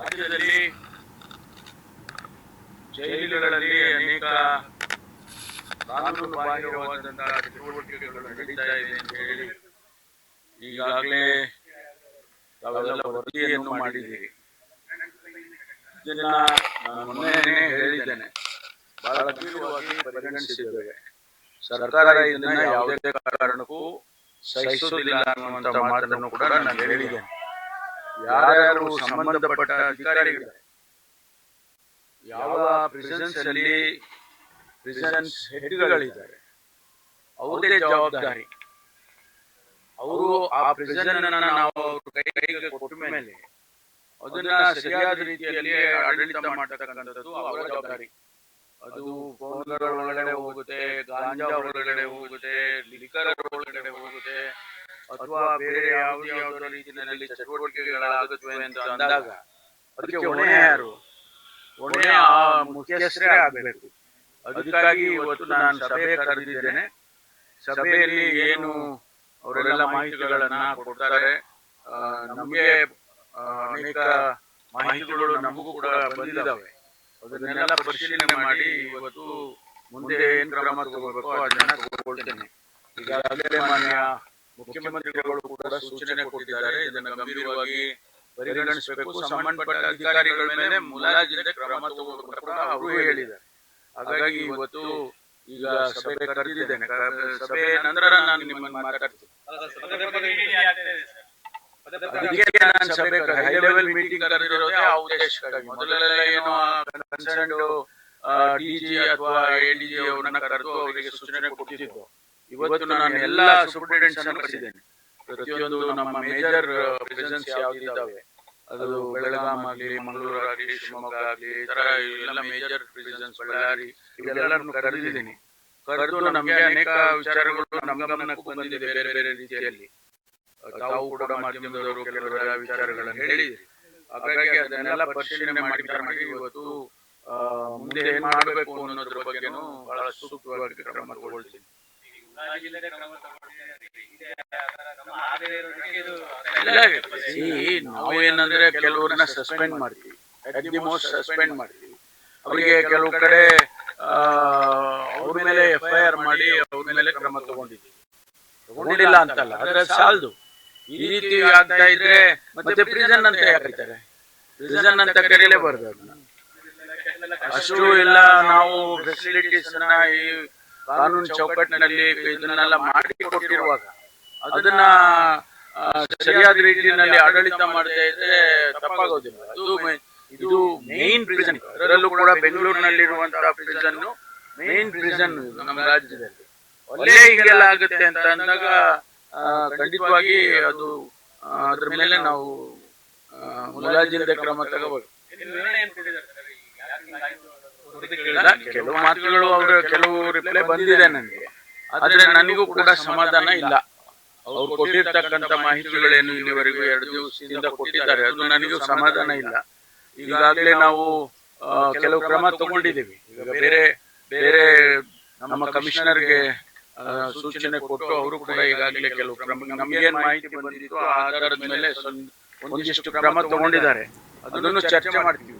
ರಾಜ್ಯದಲ್ಲಿ ಜೈಲುಗಳಲ್ಲಿ ಅನೇಕ ಕಾನೂನು ಬಾಹಿರವಾದಂತಹ ಚಟುವಟಿಕೆಗಳು ನಡೀತಾ ಇದೆ ಅಂತ ಹೇಳಿ ಈಗಾಗಲೇ ತಾವೆಲ್ಲ ವರದಿಯನ್ನು ಮಾಡಿದ್ದೀರಿ. ಇದನ್ನ ನಾನು ಮೊನ್ನೆ ಹೇಳಿದ್ದೇನೆ. ಬಹಳ ಗಂಭೀರವಾಗಿ ಪರಿಗಣಿಸಿದ್ದೇವೆ. ಸರ್ಕಾರ ಇದನ್ನ ಯಾವುದೇ ಕಾರಣಕ್ಕೂ ಸಹಿಸುವುದಿಲ್ಲ ಅನ್ನುವಂತ ಮಾತನ್ನು ಕೂಡ ನಾನು ಹೇಳಿದ್ದೇನೆ. ಯಾರ್ಯಾರು ಸಂಬಂಧಪಟ್ಟ ಅಧಿಕಾರಿಗಳಿದ್ದಾರೆ? ಯಾವ ಪ್ರಿಸನ್ಸ್ ಅಲ್ಲಿ ಪ್ರಿಸನ್ಸ್ ಹೆಡ್ಗಳಿದ್ದಾರೆ? ಅವರದೇ ಜವಾಬ್ದಾರಿ. ಅವರು ಆ ಪ್ರಿಸನ್ ಅನ್ನ ನಾವು ಕೈ ಕೈಗೆ ಕೊಟ್ಟ ಮೇಲೆ ಅದನ್ನ ಸರಿಯಾದ ರೀತಿಯಲ್ಲಿ ಆಡಳಿತ ಮಾಡತಕ್ಕಂಥದ್ದು ಅವರ ಜವಾಬ್ದಾರಿ. ಅದು ಒಳಗಡೆ ಹೋಗುತ್ತೆ ಗಾಂಜಾ ಒಳಗಡೆ ಹೋಗುತ್ತೆ ಲಿಕರ್ ಒಳಗಡೆ ಹೋಗುತ್ತೆ ಅಥವಾ ಬೇರೆ ಯಾವುದೇ ಯಾವುದೋ ರೀತಿಯಲ್ಲಿ ಚಟುವಟಿಕೆಗಳಾಗುತ್ತವೆ ಅಂತ ಅಂದಾಗ ಅದಕ್ಕೆ ಹೊಣೆ ಯಾರು? ಹೊಣೆ ಆ ಮುಖ್ಯಸ್ಥರೇ ಆಗಬೇಕು. ಅದಕ್ಕಾಗಿ ಇವತ್ತು ನಾನು ಸಭೆ ಕರೆದಿದ್ದೇನೆ. ಸಭೆಯಲ್ಲಿ ಏನು ಅವರೆಲ್ಲ ಮಾಹಿತಿಗಳನ್ನ ಕೊಡ್ತಾರೆ. ನಮಗೆ ಅನೇಕ ಮಾಹಿತಿಗಳು ನಮಗೂ ಕೂಡ ಬಂದಿದ್ದಾವೆ. ಅದನ್ನೆಲ್ಲ ಪರಿಶೀಲನೆ ಮಾಡಿ ಇವತ್ತು ಮುಂದೆ ಏನ್ ಕ್ರಮ ತಗೋಬೇಕು ಅದನ್ನ ತಗೊಳ್ತೇನೆ. ಈಗಾಗಲೇ ಮಾನ್ಯ ಮುಖ್ಯಮಂತ್ರಿಗಳು ಕೂಡ ಸೂಚನೆ ಕೊಟ್ಟಿದ್ದಾರೆ. ಇದನ್ನು ಗಂಭೀರವಾಗಿ ಪರಿಗಣಿಸಬೇಕು. ಸಂಬಂಧಪಟ್ಟ ಅಧಿಕಾರಿಗಳ ಮೇಲೆ ಮುಲಾಜಿಲ್ಲದೆ ಕ್ರಮ ತಗೋಬೇಕು ಅವರು ಹೇಳಿದ್ದಾರೆ. ಹಾಗಾಗಿ ಇವತ್ತು ಈಗ ಸಭೆ ಕರೆದಿದ್ದೇನೆ. ಸಭೆ ನಂತರ ನಾನು ನಿಮ್ಮನ್ನು ಮಾತಾಡ್ತೀನಿ. ಅದಕ್ಕೆ ನಾನು ಸಭೆ ಹೈ ಲೆವೆಲ್ ಮೀಟಿಂಗ್ ಕರೆದಿರೋದೇ ಆ ಉದ್ದೇಶಕ್ಕಾಗಿ. ಮೊದಲೆಲ್ಲ ಏನು ಕನ್ಸರ್ನ್ ಡಿಜಿ ಅಥವಾ ಎಡಿಜಿ ಅವರನ್ನ ಕರೆದು ಅವರಿಗೆ ಸೂಚನೆ ಕೊಟ್ಟಿದ್ದು. ಇವತ್ತು ನಾನು ಎಲ್ಲ ಸೂಪರಿಂಟೆಂಡೆಂಟ್ಸ್ ಅನ್ನು ಕರೆಸಿದ್ದೇನೆ ಪ್ರತಿಯೊಂದು ನಮ್ಮ ಮೇಜರ್ ಪ್ರೆಸೆನ್ಸ್ ಯಾವ್ದಿದ್ದಾವೆ ಅದು ಬೆಳಗಾಂ ಆಗ್ಲಿ ಮಂಗಳೂರು ಆಗ್ಲಿ ಶಿವಮೊಗ್ಗ ಆಗ್ಲಿ ಈ ತರ ಎಲ್ಲ ಮೇಜರ್ ಪ್ರೆಸೆನ್ಸ್ ಬಳ್ಳಾರಿ ಇವೆಲ್ಲರನ್ನು ಕರೆದಿದ್ದೀನಿ. ಕರೆದು ನಮಗೆ ಅನೇಕ ವಿಚಾರಗಳು ನಮ್ಮ ಗಮನಕ್ಕೂ ಬಂದಿದೆ ಬೇರೆ ಬೇರೆ ರೀತಿಯಲ್ಲಿ. ತಾವು ಕೂಡ ಮಾಧ್ಯಮದವರು ಕೆಲವರ ವಿಚಾರಗಳನ್ನು ಹೇಳಿದಿರಿ. ಹಾಗಾಗಿ ಅದನ್ನೆಲ್ಲ ಪರಿಶೀಲನೆ ಮಾಡಿ ಮಾಡಿ ಇವತ್ತು ಮುಂದೆ ಏನ್ ಮಾಡಬೇಕು ಅನ್ನೋದ್ರ ಬಗ್ಗೆನೂ ಬಹಳ ಸೂಕ್ತವಾಗಿ ಕ್ರಮ ತಗೊಳ್ತೀನಿ ಇಲ್ಲ, ಈ ನಾವು ಏನಂದ್ರೆ ಕೆಲವ್ರನ್ನ ಸಸ್ಪೆಂಡ್ ಮಾಡ್ತೀವಿ. ಅಟ್ ದಿ ಮೋಸ್ಟ್ ಸಸ್ಪೆಂಡ್ ಮಾಡ್ತೀವಿ. ಅವರಿಗೆ ಕೆಲವು ಕಡೆ ಅವ್ರ ಮೇಲೆ ಎಫ್ ಐ ಆರ್ ಮಾಡಿ ಅವ್ರ ಮೇಲೆ ಕ್ರಮ ತಗೊಂಡಿದ್ದೀವಿ. ತಗೊಂಡಿಲ್ಲ ಅಂತಲ್ಲ ಆದ್ರೆ ಸಾಲದು. ಈ ರೀತಿ ಆಗ್ತಾ ಇದ್ರೆ ಮತ್ತೆ ಪ್ರಿಸನ್ ಅಂತ ಯಾಕೆ ಕರೀತಾರೆ ಪ್ರಿಸನ್ ಅಂತ ಕರೀಲೇಬಾರ್ದು ಅದನ್ನ. ಅಷ್ಟು ಇಲ್ಲ ನಾವು ಫೆಸಿಲಿಟೀಸ್ ಈ ಕಾನೂನು ಚೌಕಟ್ಟಿನಲ್ಲಿ ಇದನ್ನೆಲ್ಲ ಮಾಡಿ ಕೊಟ್ಟಿರುವಾಗ ಅದನ್ನ ಸರಿಯಾದ ರೀತಿಯಲ್ಲಿ ಆಡಳಿತ ಮಾಡದೆ ಇದ್ರೆ ತಪ್ಪಾಗೋದಿಲ್ಲ. ಇದು ಮೇನ್ ಪ್ರಿಸನ್ ಅದರಲ್ಲೂ ಕೂಡ ಬೆಂಗಳೂರಿನಲ್ಲಿರುವಂತಹ ಪ್ರಿಸನ್ ಮೇನ್ ಪ್ರಿಸನ್ ನಮ್ಮ ರಾಜ್ಯದಲ್ಲಿ. ಅಲ್ಲೇ ಹೀಗೆಲ್ಲ ಆಗುತ್ತೆ ಅಂತ ಅಂದಾಗ ಖಂಡಿತವಾಗಿ ಅದು ಅದ್ರ ಮೇಲೆ ನಾವು ಮುಲಾಜಿಲ್ಲದೆ ಕ್ರಮ ತಗೋಬೇಕು ಕೆಲವು ಮಾತುಗಳು ಅವರ ಕೆಲವು ರಿಪ್ಲೈ ಬಂದಿದೆ ನನಗೆ. ಆದ್ರೆ ನನಗೂ ಕೂಡ ಸಮಾಧಾನ ಇಲ್ಲ. ಅವ್ರು ಕೊಟ್ಟಿರ್ತಕ್ಕಂಥ ಮಾಹಿತಿಗಳೇನು ಇಲ್ಲಿವರೆಗೂ ಎರಡು ದಿವಸದಿಂದ ಕೊಟ್ಟಿದ್ದಾರೆ, ಅದು ನನಗೂ ಸಮಾಧಾನ ಇಲ್ಲ. ಈಗಾಗಲೇ ನಾವು ಕೆಲವು ಕ್ರಮ ತಗೊಂಡಿದ್ದೀವಿ. ಈಗ ಬೇರೆ ಬೇರೆ ನಮ್ಮ ಕಮಿಷನರ್ಗೆ ಸೂಚನೆ ಕೊಟ್ಟು ಅವರು ಕೂಡ ಈಗಾಗಲೇ ಕೆಲವು ಕ್ರಮ, ನಮಗೇನ್ ಮಾಹಿತಿ ಬಂದಿತ್ತು ಆ ಆಧಾರದ ಮೇಲೆ ಒಂದಿಷ್ಟು ಕ್ರಮ ತಗೊಂಡಿದ್ದಾರೆ. ಅದನ್ನು ಚರ್ಚೆ ಮಾಡ್ತೀವಿ.